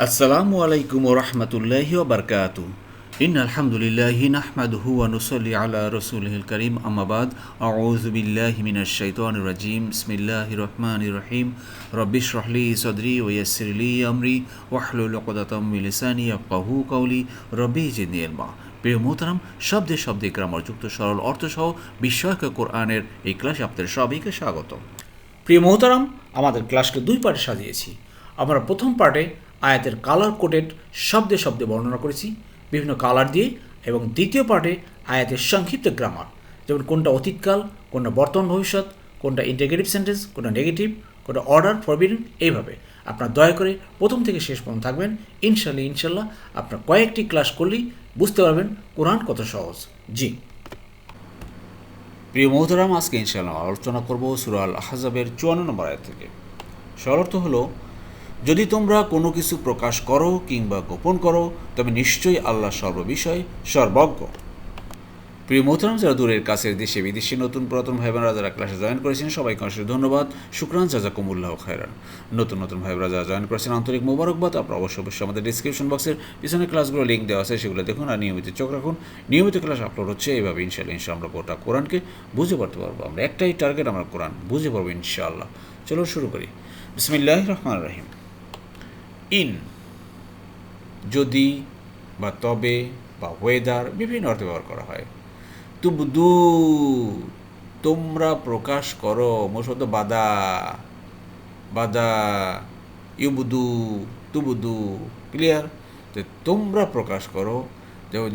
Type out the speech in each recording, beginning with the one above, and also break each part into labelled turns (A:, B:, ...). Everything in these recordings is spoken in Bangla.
A: আসসালামু আলাইকুম রহমতুল্লাহি ওবরকাত ইন আলহামদুলিল্লাহ নাহমাদুহু ওয়া নুসাল্লি আলা রাসূলিল কারীম। আম্মাবাদ আউযু বিল্লাহি মিনাশ শাইতানির রাজিম। রহিম। রব্বিশ রহলি সদরি ওয়া ইয়াসসির লি আমরি। ওয়াহলুল উকদাতাম মিন লিসানি ইয়াফকাহু কওলি। রব্বি জিদনি ইলমা। প্রিয় মোহতারাম, শব্দে শব্দে গ্রামারযুক্ত সরল অর্থসহ বিস্ময়ক কোরআনের এই ক্লাসে আপনাদের সবাইকে স্বাগত
B: প্রিয় মোহতারাম, আমাদের ক্লাসকে দুই পার্টে সাজিয়েছি। আমরা প্রথম পার্টে আয়াতের কালার কোডেড শব্দে শব্দে বর্ণনা করেছি, বিভিন্ন কালার দিয়ে এবং দ্বিতীয় পার্টে আয়াতের সংক্ষিপ্ত গ্রামার যেমন কোনটা অতীতকাল, কোনটা বর্তমান ভবিষ্যৎ, কোনটা ইন্টিগ্রেটিভ সেন্টেন্স কোনটা নেগেটিভ কোনটা অর্ডার ফরবিডেন এইভাবে। আপনার দয়া করে প্রথম থেকে শেষ পর্যন্ত থাকবেন। ইনশাল্লাহ ইনশাল্লাহ আপনার কয়েকটি ক্লাস করলেই বুঝতে পারবেন কোরআন কত সহজ। জি।
A: প্রিয় মোহতারাম আজকে ইনশাল্লাহ আলোচনা করব সুরাল আহজাবের চুয়ান্ন নম্বর আয়াত থেকে। সরর্থ হলো যদি তোমরা কোনো কিছু প্রকাশ করো কিংবা গোপন করো, তবে নিশ্চয়ই আল্লাহ সর্ববিষয় সর্বজ্ঞ। প্রিয় মোহতারাম, যারা দূরের কাছের দেশে বিদেশে নতুন পুরাতন ভাই বোনেরা যারা ক্লাসে জয়েন করেছেন, সবাইকে অনেক ধন্যবাদ। শুক্রান, জাজাকুমুল্লাহ খায়রান। নতুন নতুন ভাই বোনেরা যারা জয়েন করেছেন, আন্তরিক মোবারকবাদ। আপনারা অবশ্যই অবশ্যই আমাদের ডিসক্রিপশন বক্সের পিছনে ক্লাসগুলো লিঙ্ক দেওয়া আছে, সেগুলো দেখুন আর নিয়মিত চোখ রাখুন। নিয়মিত ক্লাস আপলোড হচ্ছে এইভাবে ইনশাল্লাহ ইনশাল্লাহ আমরা গোটা কোরআনকে বুঝে পড়তে পারব। আমরা একটাই টার্গেট আমরা কোরআন বুঝে পারব ইনশাআল্লাহ। চলো শুরু করি। বিসমিল্লাহ রহমান রহিম। ইন, যদি বা তবে বা ওয়েদার বিভিন্ন অর্থে ব্যবহার করা হয়। তুবদু, তোমরা প্রকাশ করো মোশব্দ বাদা বাদা, ইউবুদু, তুবুদু ক্লিয়ার যে তোমরা প্রকাশ করো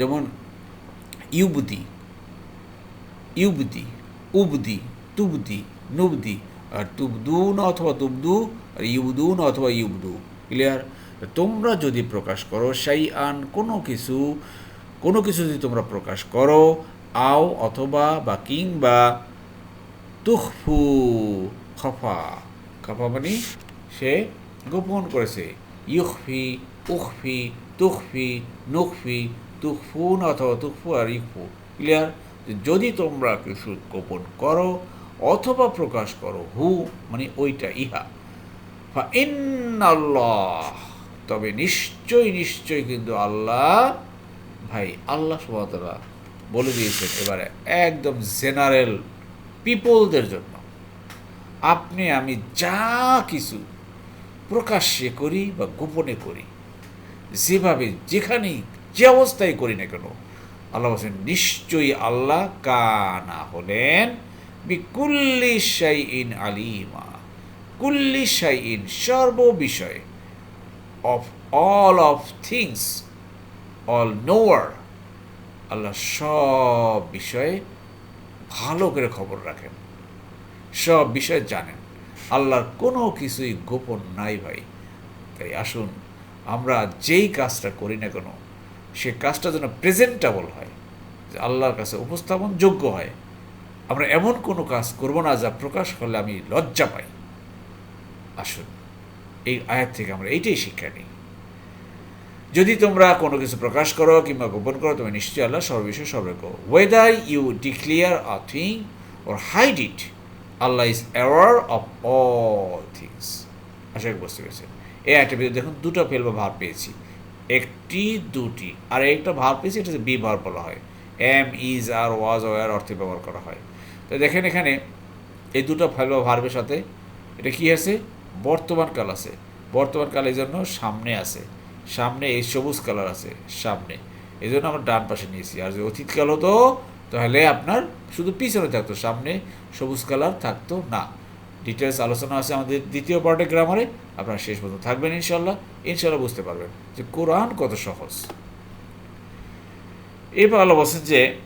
A: যেমন ইউবুদি, ইউবদি, উবদি, তুবদি, নুবদি, আর তুবদুন অথবা তুবদু, আর ইউবদুন অথবা ইউবদু। ক্লিয়ার তোমরা যদি প্রকাশ করো সেই আন কোনো কিছু কোনো কিছু যদি তোমরা প্রকাশ করো, আও অথবা বা কিংবা তুখফু, খফা খফা মানে সে গোপন করেছে। ইউখফি, উখফি, তুখফি, নুখফি, তুখফুন অথবা তুখফু আর ইকফু ক্লিয়ার যদি তোমরা কিছু গোপন করো অথবা প্রকাশ করো, হু মানে ওইটা, ইহা। আল্লাহ তবে নিশ্চয়ই নিশ্চয়ই কিন্তু আল্লাহ, ভাই আল্লাহ সুবাহতলা বলে দিয়েছেন এবারে, একদম জেনারেল পিপলদের জন্য। আপনি, আমি যা কিছু প্রকাশ্যে করি বা গোপনে করি, যেভাবে, যেখানেই, যে অবস্থায় করি না কেন, আল্লাহ বলছেন, নিশ্চয়ই আল্লাহ কানা হলেন বিকুল্লি শাই ইন আলিমা। কুল্লি শাই ইন সর্ব বিষয়ে of all of things all knower আল্লাহ সব বিষয়ে ভালো করে খবর রাখেন। সব বিষয়ে জানেন। আল্লাহর কোনো কিছুই গোপন নাই ভাই। তাই আসুন, আমরা যেই কাজটা করি না কেন, সে কাজটা যেন প্রেজেন্টেবল হয়, যে আল্লাহর কাছে উপস্থাপন যোগ্য হয়। আমরা এমন কোনো কাজ করব না যা প্রকাশ করলে আমি লজ্জা পাই। আসুন। এই আয়াত থেকে আমরা এইটাই শিক্ষা নিই। যদি তোমরা কোনো কিছু প্রকাশ করো কিংবা গোপন করো তুমি নিশ্চয়ই আল্লাহ সর্ববিষয়ে সর্বজ্ঞ। Whether you declare a thing or hide it Allah is aware of all things আশা করি বুঝতে পেরেছেন। এই একটা ভিতরে দেখুন, দুটো ফেল বা ভাব পেয়েছি। একটি, দুটি। আর একটা ভাব পেয়েছি, এটা বি ভার বলা হয়। Am is are was were অর্থে ব্যবহার করা হয়। তো দেখেন এখানে এই দুটো ফেল বা ভার্বের সাথে এটা কি আছে? বর্তমান কাল আছে। বর্তমান কাল এই জন্য সামনে আছে। সামনে এই সবুজ কালার আছে, সামনে। এই জন্য আমরা ডান পাশে নিয়েছি। আর যদি অতীতকাল হতো, তাহলে আপনার শুধু পিছনে থাকতো, সামনে সবুজ কালার থাকতো না। ডিটেলস আলোচনা আছে আমাদের দ্বিতীয় পার্টে গ্রামারে আপনারা শেষ পর্যন্ত থাকবেন ইনশাল্লাহ ইনশাল্লাহ বুঝতে পারবেন যে কোরআন কত সহজ। এবার আল্লাহ বলছেন যে,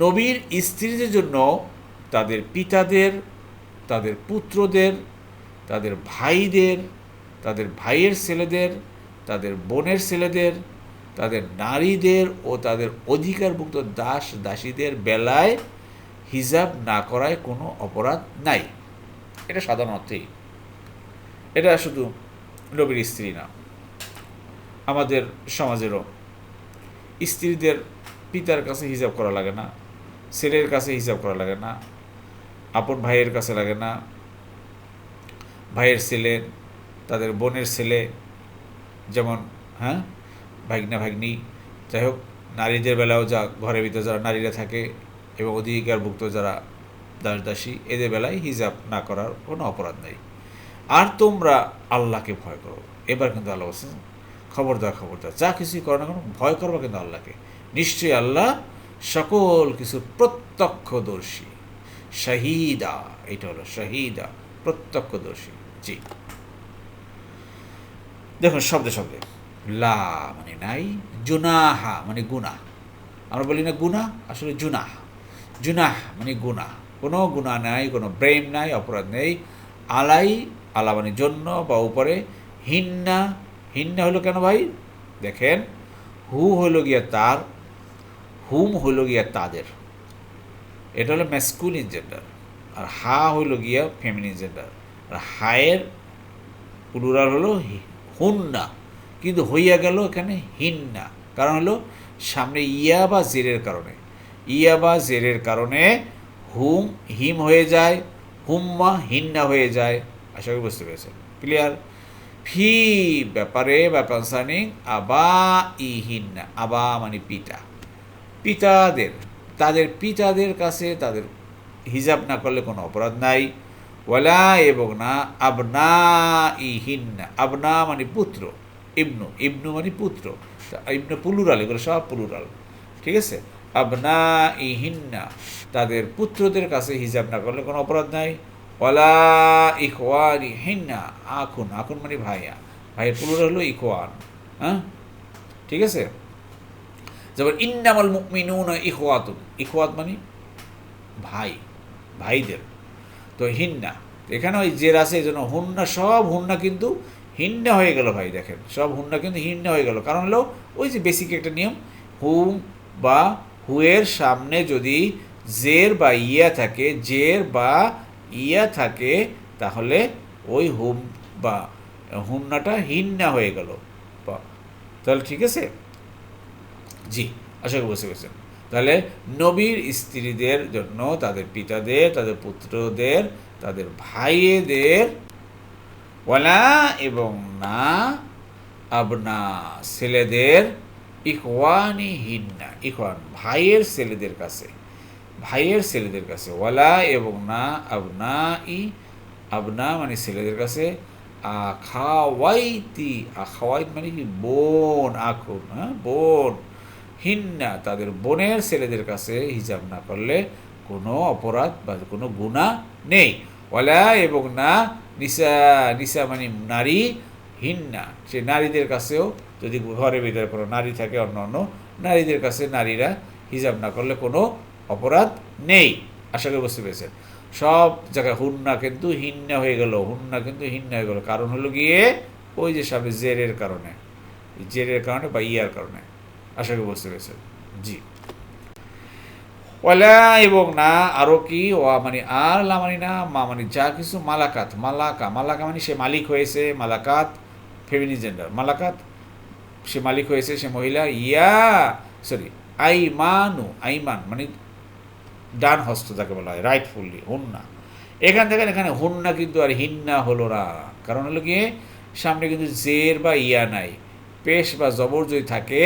A: নবীর স্ত্রীদের জন্য তাদের পিতাদের, তাদের পুত্রদের তাদের ভাইদের, তাদের ভাইয়ের ছেলেদের, তাদের বোনের ছেলেদের, তাদের নারীদের ও তাদের অধিকারভুক্ত দাস দাসীদের বেলায় হিজাব না করায় কোনো অপরাধ নাই। এটা সাধারণ অর্থেই। এটা শুধু নবীর স্ত্রী না, আমাদের সমাজেরও। স্ত্রীদের পিতার কাছে হিসাব করা লাগে না, ছেলের কাছে হিসাব করা লাগে না, আপন ভাইয়ের কাছে লাগে না ভাইয়ের ছেলে, তাদের বোনের ছেলে, যেমন হ্যাঁ ভাগ্না, ভাগ্নি। যাই হোক, নারীদের বেলাও যা ঘরের ভিতরে যারা নারীরা থাকে এবং অধিকারভুক্ত যারা দাস দাসী এদের বেলায় হিজাব না করার কোনো অপরাধ নেই। আর তোমরা আল্লাহকে ভয় করো। এবার কিন্তু আল্লাহ বলছেন, খবরদার খবরদার, যা কিছুই করো না কেন, ভয় করব কিন্তু আল্লাহকে। নিশ্চয়ই আল্লাহ সকল কিছুর প্রত্যক্ষদর্শী। শাহিদা, এটা হলো শাহিদা, প্রত্যক্ষদর্শী। জি। দেখুন, শব্দে শব্দে। লা মানে নাই, জুনাহা মানে গুনাহ। আমরা বলি না গুনাহ, আসলে জুনাহ। জুনাহ মানে গুনাহ। কোনো গুনাহ নাই, কোনো ব্রেম নাই, অপরাধ নেই। আলাই, আলা মানে জন্য বা উপরে। হিন্না হিন্না হলো কেন ভাই? দেখেন, হু হলো গিয়া তার, হুম হলো গিয়া তাদের। এটা হলো ম্যাসকুলিন জেন্ডার আর হা হলো গিয়া ফেমিনিন জেন্ডার হায়ের প্লুরাল হলো হুন্না। কিন্তু হইয়া গেল এখানে হিন্না। কারণ হলো সামনে ইয়া বা জেরের কারণে। ইয়া বা জেরের কারণে হুম, হিম হয়ে যায়, হুম্মা, হিন্না হয়ে যায়। আশা করি বুঝতে পেরেছেন। ক্লিয়ার ফি ব্যাপারে বা কনসার্নিং আবা ই হিন্না। আবা মানে পিতা। পিতাদের, তাদের পিতাদের কাছে তাদের হিজাব না করলে কোনো অপরাধ নাই। ওয়ালা এবং না আবনা ইহিন্না আবনা মানে পুত্র, ইবনু। ইবনু মানে পুত্র। ইবনু পুলুরাল, এগুলো সব পুলুরাল। ঠিক আছে? আবনা ইহিন্না তাদের পুত্রদের কাছে হিজাব না করলে কোনো অপরাধ নাই। ওয়ালা ইকওয়ানি হিন্না আখুন। আখুন মানে ভাইয়া। ভাইয়ের পুলুরাল হলো ইকওয়ান হ্যাঁ? ঠিক আছে? যেমন ইন্নামাল মুকমিনুন ইখওয়াতুন। ইখওয়াত মানে ভাই, ভাইদের। তো হিন্না। এখানে ওই জের আছে এই জন্য হুন্না, সব হুন্না কিন্তু হিন্না হয়ে গেল ভাই, দেখেন। সব হুন্না কিন্তু হিন্না হয়ে গেল। কারণ হলো ওই যে বেসিক একটা নিয়ম, হুম বা হুয়ের সামনে যদি জের বা ইয়া থাকে, জের বা ইয়া থাকে, তাহলে ওই হুম বা হুন্নাটা হিন্না হয়ে গেল। তাহলে ঠিক আছে? জি, আশা করি বুঝতে পেরেছেন। তাহলে নবীর স্ত্রীদের জন্য, তাদের পিতাদের, তাদের পুত্রদের, তাদের ভাইয়েদের ওয়ালা এবং না, আবনা ছেলেদের ইকওয়ানি হিন্না ইকওয়ান ভাইয়ের ছেলেদের কাছে, ভাইয়ের ছেলেদের কাছে, ওয়ালা এবং না আবনা ই আবনা মানে ছেলেদের কাছে, আখাওয়াইতি, আখাওয়াইত মানে কি, বোন আখুন হ্যাঁ বোন। হিন্না, তাদের বোনের ছেলেদের কাছে হিজাব না করলে কোনো অপরাধ বা কোনো গুণা নেই। ওয়ালা এবং না, নিসা নিসা মানে নারী, হিন্না। সে নারীদের কাছেও যদি ঘরের ভিতরে কোনো নারী থাকে, অন্য অন্য নারীদের কাছে নারীরা হিজাব না করলে কোনো অপরাধ নেই। আশা করি বুঝতে পেরেছেন। সব জায়গায় হুন্না কিন্তু হিন্না হয়ে গেল, হুন্না কিন্তু হিন্না হয়ে গেল। কারণ হলো গিয়ে ওই যে সামনে জেরের কারণে জেরের কারণে বা ইয়ার কারণে। আশা করি বুঝতে পেরেছেন। জি। ওয়ালা এবং না আরও কি? ওয়া মানে আর, লা মানে না, মা মানে যা কিছু মালাকাত। মালাকা মালাকা মানে সে মালিক হয়েছে, মালাকাত ফেমিনি জেন্ডার মালাকাত, সে মালিক হয়েছে, সে মহিলা। ইয়া সরি আইমানু, আইমান মানে ডান হস্ত যাকে বলা হয় রাইটফুললি হুন্না। এখান থেকে এখানে হুন্না কিন্তু আর হিন্না হলো না। কারণ হলো গিয়ে সামনে কিন্তু জের বা ইয়া নাই। পেশ বা জবর যদি থাকে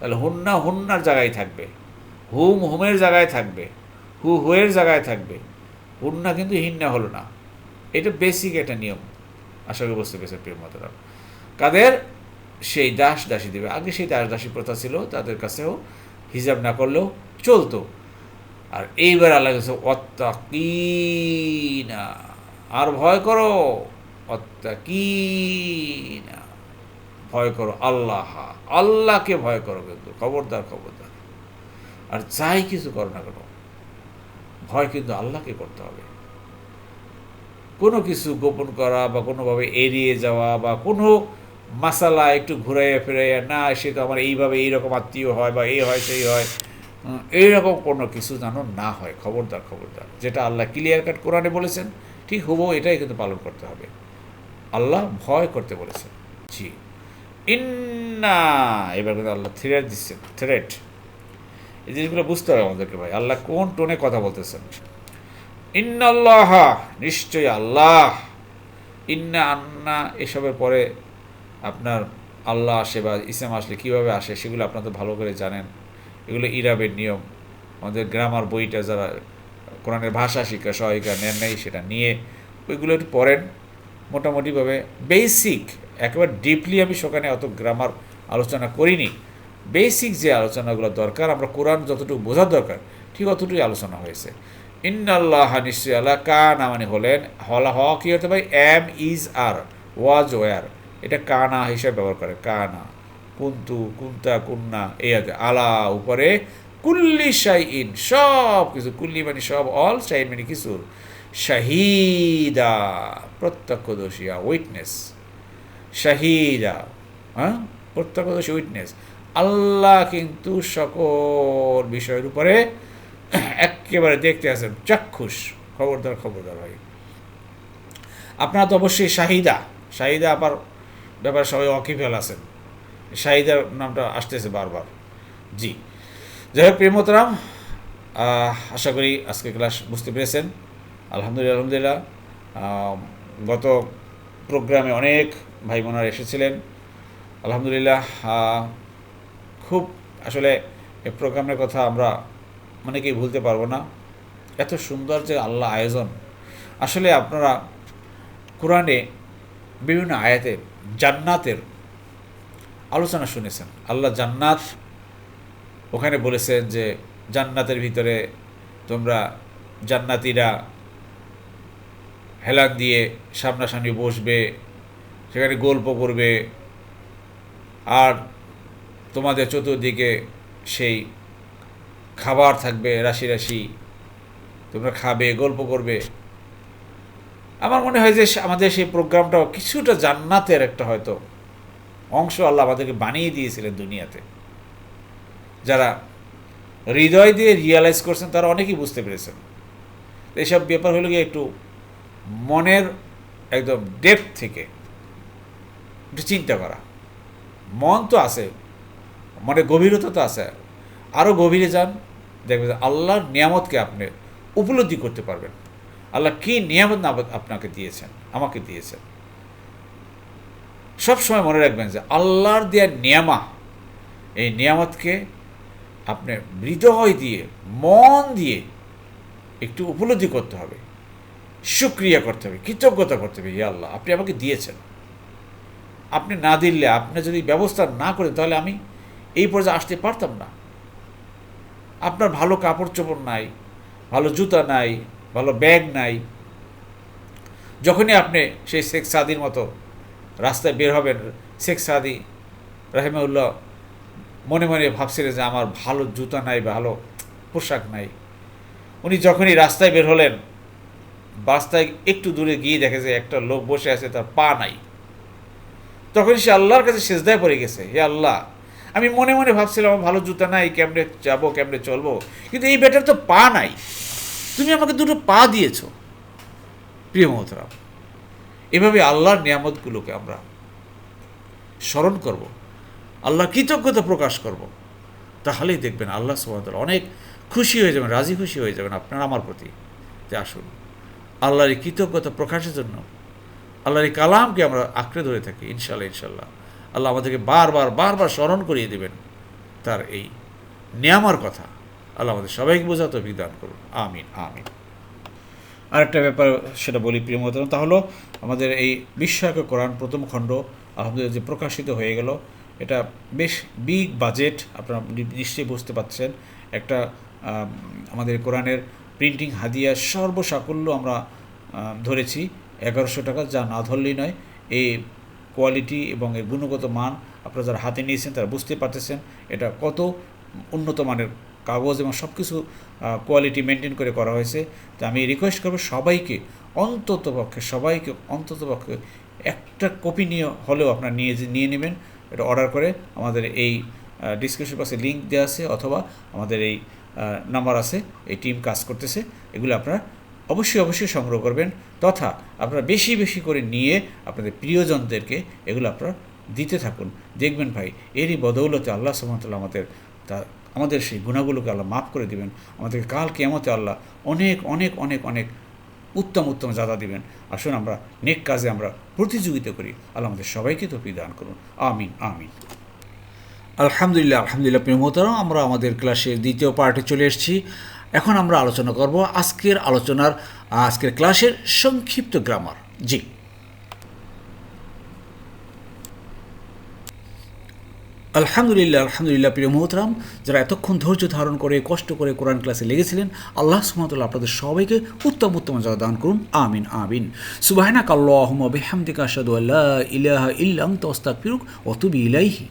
A: তাহলে হুন্না হুন্নার জায়গায় থাকবে। হুম হুমের জায়গায় থাকবে। হু হুয়ের জায়গায় থাকবে। হুন্না কিন্তু হিন্না হলো না। এটা বেসিক একটা নিয়ম। আশা করি বুঝতে পেরেছে প্রিয় মতরা কাদের? সেই দাস দাসী দেবে। আগে সেই দাস দাসী প্রথা ছিল, তাদের কাছেও হিজাব না করলেও চলতো। আর এইবার আল্লাহ কাছে অত্তাকিনা আর ভয় করো। অত্তাকিনা ভয় করো আল্লাহ। আল্লাহকে ভয় করো কিন্তু, খবরদার খবরদার। আর যাই কিছু করো না কেন, ভয় কিন্তু আল্লাহকে করতে হবে। কোনো কিছু গোপন করা বা কোনোভাবে এড়িয়ে যাওয়া বা কোনো মাসালা একটু ঘুরাইয়া ফিরাইয়া, না, সে তো আমার এইভাবে এইরকম আত্মীয় হয় বা এই হয়, সেই হয়। এইরকম কোনো কিছু যেন না হয়, খবরদার খবরদার, যেটা আল্লাহ ক্লিয়ার কাট কোরআনে বলেছেন, ঠিক হব এটাই কিন্তু পালন করতে হবে। আল্লাহ ভয় করতে বলেছেন। জি। ইন্না, এবার কিন্তু আল্লাহ থ্রেট দিচ্ছেন থ্রেট এই জিনিসগুলো বুঝতে হবে আমাদেরকে ভাই। আল্লাহ কোন টোনে কথা বলতেছেন? ইন্নাল্লাহ, নিশ্চয়ই আল্লাহ। ইন্না আন্না, এসবের পরে আপনার আল্লাহ আসে বা ইসলাম আসলে কীভাবে আসে, সেগুলো আপনারা তো ভালো করে জানেন। এগুলো ইরাবের নিয়ম। আমাদের গ্রামার বইটা যারা কোরআনের ভাষা শিক্ষা সহায়িকা, নেন নেই সেটা নিয়ে, ওইগুলো একটু পড়েন। মোটামুটিভাবে বেসিক একেবারে ডিপলি আমি সেখানে অত গ্রামার আলোচনা করিনি। বেসিক যে আলোচনাগুলো দরকার, আমরা কোরআন যতটুকু বোঝার দরকার, ঠিক অতটুকুই আলোচনা হয়েছে। ইন্নাল্লাহ নিশ্চয় আল্লাহ কানা মানে হলেন, হলা হ কী হতে পারে? Am is are was were এটা কানা হিসাবে ব্যবহার করে। কানা, কুন্তু, কুন্তা, কুন্না, এই আছে আলা, উপরে, কুল্লি শাই ইন সব কিছু। কুল্লি মানে সব অল শাইন মানে কিছুর শাহিদা প্রত্যক্ষদর্শিয়া উইটনেস শাহিদা হ্যাঁ? প্রত্যক্ষদর্শী উইটনেস আল্লাহ কিন্তু সকল বিষয়ের উপরে একেবারে দেখতে আছেন। চাক্ষুষ, খবরদার খবরদার ভাই। আপনারা তো অবশ্যই শাহিদা। শাহিদা আবার ব্যাপারে সবাই অকিফেল আছেন। শাহিদার নামটা আসতেছে বারবার। জি। যাই হোক প্রেমতরাম আশা করি আজকে ক্লাস বুঝতে পেরেছেন। আলহামদুলিল্লাহ আলহামদুলিল্লাহ। গত প্রোগ্রামে অনেক ভাই বোনারা এসেছিলেন। আলহামদুলিল্লাহ খুব আসলে এই প্রোগ্রামের কথা আমরা অনেকেই ভুলতে পারব না। এত সুন্দর যে আল্লাহ আয়োজন। আসলে আপনারা কোরআনে বিভিন্ন আয়াতে জান্নাতের আলোচনা শুনেছেন। আল্লাহ জান্নাত ওখানে বলেছেন যে জান্নাতের ভিতরে তোমরা জান্নাতিরা হেলান দিয়ে সামনাসামনি বসবে, সেখানে গল্প করবে, আর তোমাদের চতুর্দিকে সেই খাবার থাকবে, রাশি রাশি। তোমরা খাবে, গল্প করবে। আমার মনে হয় যে আমাদের সেই প্রোগ্রামটাও কিছুটা জান্নাতের একটা হয়তো অংশ আল্লাহ আমাদেরকে বানিয়ে দিয়েছিলেন দুনিয়াতে। যারা হৃদয় দিয়ে রিয়ালাইজ করছেন, তারা অনেকেই বুঝতে পেরেছেন। এইসব ব্যাপার হলো গিয়ে একটু মনের একদম ডেপ থেকে একটু চিন্তা করা। মন তো আছে, মনে গভীরতা তো আছে। আরও গভীরে যান, দেখবেন আল্লাহর নিয়ামতকে আপনি উপলব্ধি করতে পারবেন। আল্লাহ কী নিয়ামত না আপনাকে দিয়েছেন, আমাকে দিয়েছেন। সব সময় মনে রাখবেন যে আল্লাহর দেওয়ার নিয়ামা, এই নিয়ামতকে আপনি হৃদয় দিয়ে, মন দিয়ে একটু উপলব্ধি করতে হবে। সুক্রিয়া করতে হবে, কৃতজ্ঞতা করতে হবে, ইয়া আল্লাহ, আপনি আমাকে দিয়েছেন। আপনি না দিলে, আপনি যদি ব্যবস্থা না করেন, তাহলে আমি এই পর্যায়ে আসতে পারতাম না। আপনার ভালো কাপড় চোপড় নাই, ভালো জুতা নাই, ভালো ব্যাগ নাই। যখনই আপনি সেই শেখ সাদির মতো রাস্তায় বের হবেন, শেখ সাদি রাহেমাউল্লাহ মনে মনে ভাবছিলেন যে আমার ভালো জুতা নাই, ভালো পোশাক নাই। উনি যখনই রাস্তায় বের হলেন রাস্তায় একটু দূরে গিয়ে দেখে যে একটা লোক বসে আছে, তার পা নাই। তখন সে আল্লাহর কাছে সেজদায় পড়ে গেছে, হে আল্লাহ, আমি মনে মনে ভাবছিলাম, আমার ভালো জুতা নাই, কেমনে যাব, কেমনে চলবো? কিন্তু এই বেটার তো পা নাই। তুমি আমাকে দুটো পা দিয়েছ, প্রিয় মহতরাম এভাবে আল্লাহর নিয়ামতগুলোকে আমরা স্মরণ করব আল্লাহ কৃতজ্ঞতা প্রকাশ করব। তাহলেই দেখবেন আল্লাহ সুবাহতাল অনেক খুশি হয়ে যাবেন, রাজি খুশি হয়ে যাবেন আপনার আমার প্রতি। যে আসুন। আল্লাহর এই কৃতজ্ঞতা প্রকাশের জন্য আল্লাহর এই কালামকে আমরা আঁকড়ে ধরে থাকি ইনশাল্লাহ ইনশাল্লাহ আল্লাহ আমাদেরকে বারবার বারবার স্মরণ করিয়ে দেবেন তার এই নিয়ামার কথা। আল্লাহ আমাদের সবাইকে বোঝাতে বিধান করুন। আমিন আমিন। আরেকটা ব্যাপার সেটা বলি প্রিয় মহতরম তা হলো আমাদের এই বিস্ময়ক কোরআন প্রথম খণ্ড আলহামদুলিল্লাহ যে প্রকাশিত হয়ে গেল এটা বেশ বিগ বাজেট আপনারা নিশ্চয়ই বুঝতে পারছেন। একটা আম, আমাদের কোরআনের প্রিন্টিং হাদিয়া সর্বসাকল্য আমরা ধরেছি। এগারোশো টাকা, যা না ধরলেই নয়। এই কোয়ালিটি এবং এর গুণগত মান আপনারা যারা হাতে নিয়েছেন, তারা বুঝতে পারতেছেন এটা কত উন্নত মানের কাগজ এবং সব কিছু কোয়ালিটি মেনটেন করে করা হয়েছে। তো আমি রিকোয়েস্ট করব সবাইকে, অন্তত পক্ষে, সবাইকে অন্তত পক্ষে একটা কপি নিয়ে হলেও আপনারা নিয়ে নিয়ে নেবেন, এটা অর্ডার করে আমাদের এই ডিসক্রিপশন বক্সে লিঙ্ক দেওয়া আছে অথবা আমাদের এই নাম্বার আছে, এই টিম কাজ করতেছে, এগুলো আপনারা অবশ্যই অবশ্যই সংগ্রহ করবেন তথা আপনারা বেশি বেশি করে নিয়ে আপনাদের প্রিয়জনদেরকে এগুলো আপনারা দিতে থাকুন। দেখবেন ভাই, এরই বদৌলতে আল্লাহ সুমতল্লাহ আমাদের তা, আমাদের সেই গুণাগুলোকে আল্লাহ মাফ করে দিবেন। আমাদেরকে কাল কেমতে আল্লাহ অনেক অনেক অনেক অনেক উত্তম উত্তম জাদা দিবেন। আসুন আমরা নেক কাজে আমরা প্রতিযোগিতা করি। আল্লাহ আমাদের সবাইকে তো দান করুন। আমিন আমিন।
B: আলহামদুলিল্লাহ আলহামদুলিল্লাহ, প্রিয় মোহতারাম আমরা আমাদের ক্লাসের দ্বিতীয় পার্টে চলে এসেছি। এখন আমরা আলোচনা করব আজকের আলোচনার, আজকের ক্লাসের সংক্ষিপ্ত গ্রামার জি। আলহামদুলিল্লাহ আলহামদুলিল্লাহ, প্রিয় মোহতরাম যারা এতক্ষণ ধৈর্য ধারণ করে, কষ্ট করে কোরআন ক্লাসে লেগেছিলেন, আল্লাহ সুমতুল্লাহ আপনাদের সবাইকে উত্তম উত্তম যা দান করুন, আমিন আমিন। সুবাহনা কাল্লাহম বেহামদিকা আসাদু আল্লাহ ইলাহা তস্তাক অতুবি ইলাইহি।